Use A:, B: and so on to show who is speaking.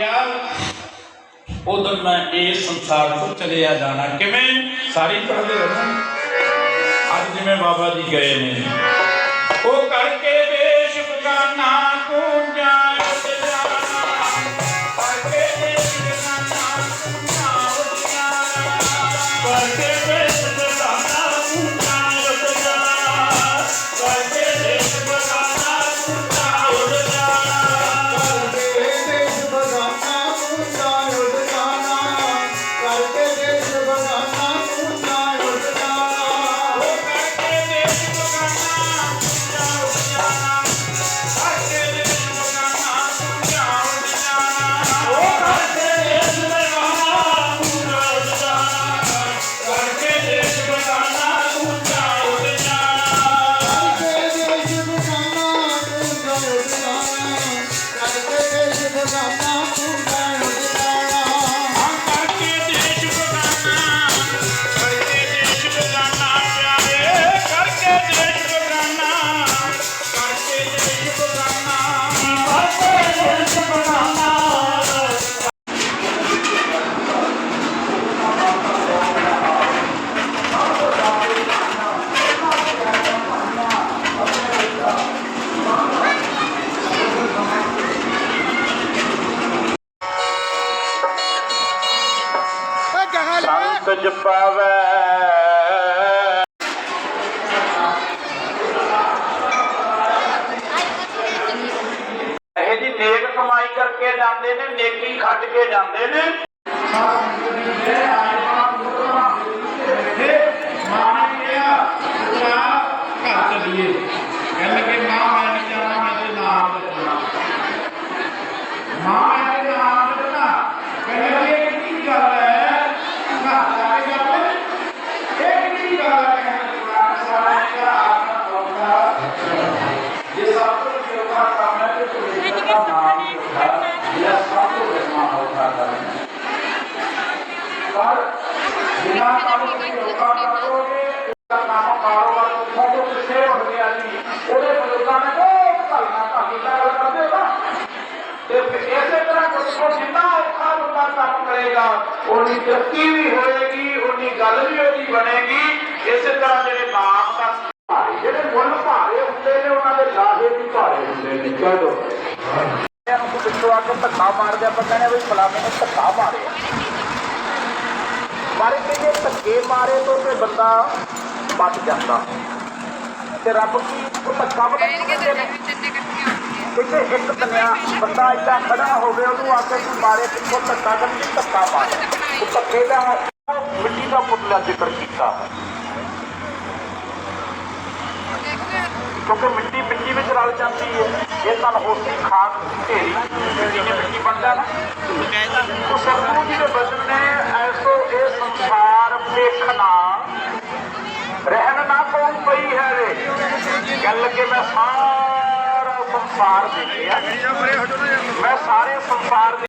A: ਗਿਆ। ਉਦੋਂ ਮੈਂ ਇਸ ਸੰਸਾਰ ਤੋਂ ਚਲਿਆ ਜਾਣਾ। ਕਿਵੇਂ? ਸਾਰੀ ਪੜ੍ਹਦੇ ਹੋ ਨਾ। ਅੱਜ ਜਿਵੇਂ ਬਾਬਾ ਜੀ ਗਏ ਨੇ। রাম ਸੰਤ ਜਪਾਵੇ ਇਹ ਜੀ ਨੇਕ ਕਮਾਈ ਕਰਕੇ ਜਾਂਦੇ ਨੇ ਨੇਕੀ ਖੱਟ ਕੇ ਜਾਂਦੇ ਨੇ ਘਰ ਚਲੀਏ ਕਹਿੰਦੇ ਕਿ ਮਾਂ ਮੈਂ ਨਹੀਂ ਜਾਣਾ ਮੈਂ ਤੇ ਨਾਮ ਦੱਸਣਾ ਮਾਂ ਮੈਂ ਤੇ ਨਾਮ ਦੱਸਣਾ ਕਹਿੰਦੇ ਕਿ ਇਹ ਕੀ ਗੱਲ ਹੈ ਘਰ ਜਾ ਕੇ ਜਾਂਦੇ ਨੇ ਇਹ ਕੀ ਗੱਲ ਹੈ ਕਹਿੰਦੇ ਪੁਰਾਣਾ ਸਾਰਾ ਜਿਹੜਾ ਆਪਣਾ ਔਖਾ ਇਹ ਸਭ ਤੋਂ ਛੋਟਾ ਕੰਮ ਹੈ ਕਿ ਤੁਸੀਂ ਦਾ ਨਾਮ ਲਿਖਣਾ ਇਹ ਸਭ ਤੋਂ ਵੱਡਾ ਔਖਾ ਕੰਮ ਹੈ ਪਰ ਬਿਨਾਂ ਕੰਮ ਦੇ ਲੋਕਾਂ ਕਰੋਗੇ ਉਹਦਾ ਨਾਮ ਕਾਰੋਬਾਰ ਤੋਂ ਪਿੱਛੇ ਹੋ ਗਿਆ ਜੀ ਉਹਦੇ ਬਜ਼ੁਰਗਾਂ ਨੇ ਬਹੁਤ ਧਰਨਾ ਧਾਮੀ ਦਾ ਕਰਦੇ ਨਾ ਤੇ ਇਸੇ ਤਰ੍ਹਾਂ ਕੁਝ ਕੋ ਜਿੰਨਾ ਔਖਾ ਬੰਦਾ ਕੰਮ ਕਰੇਗਾ ਉਹਦੀ ਤਰੱਕੀ ਵੀ ਹੋਏਗੀ ਉਹਦੀ ਗੱਲ ਵੀ ਉਹਦੀ ਬਣੇਗੀ ਇਸੇ ਤਰ੍ਹਾਂ ਜਿਹੜੇ ਨਾਮ ਦਾ ਜਿਹੜੇ ਮੁੱਲ ਭਾਰੇ ਹੁੰਦੇ ਨੇ ਉਹਨਾਂ ਦੇ ਲਾਹੇ ਵੀ ਭਾਰੇ ਹੁੰਦੇ ਨੇ ਕਹਿ ਦੋ ਨੂੰ ਪਿੱਛੋਂ ਆ ਕੇ ਧੱਕਾ ਮਾਰਦੇ ਆਪਾਂ ਕਹਿੰਦੇ ਵੀ ਫਲਾਣੇ ਨੇ ਧੱਕਾ ਮਾਰਿਆ। ਪਰ ਕਿ ਜੇ ਧੱਕੇ ਮਾਰੇ ਤੋਂ ਤੇ ਬੰਦਾ ਬਚ ਜਾਂਦਾ। ਤੇ ਰੱਬ ਕੀ ਉਹ ਧੱਕਾ ਬਣਾ ਕਿਤੇ ਇੱਕ ਦਰਿਆ ਬੰਦਾ ਏਦਾਂ ਖੜਾ ਹੋਵੇ ਉਹਨੂੰ ਆ ਕੇ ਕੋਈ ਮਾਰੇ ਪਿੱਛੋਂ ਧੱਕਾ ਕਰ ਧੱਕਾ ਮਾਰੇ। ਉਹ ਧੱਕੇ ਦਾ ਮਿੱਟੀ ਦਾ ਪੁਤਲਾ ਜ਼ਿਕਰ ਕੀਤਾ। ਕਿਉਂਕਿ ਮਿੱਟੀ ਮਿੱਟੀ ਵਿੱਚ ਰਲ ਜਾਂਦੀ ਹੈ ਇਹ ਤਾਂ ਹੋਸੀ ਖਾਕ ਢੇਰੀ ਜਿਵੇਂ ਮਿੱਟੀ ਬਣਦਾ ਨਾ। ਉਹ ਸਤਿਗੁਰੂ ਜੀ ਦੇ ਬਚਨ ਨੇ ਐਸੋ ਇਹ ਸੰਸਾਰ ਵੇਖਣਾ ਰਹਿਣ ਨਾ ਕੌਣ ਪਈ ਹੈ ਰੇ ਚੱਲ ਕੇ ਮੈਂ ਸਾਰਾ ਸੰਸਾਰ ਦੇਖਿਆ। ਮੈਂ ਸਾਰੇ ਸੰਸਾਰ ਦੇ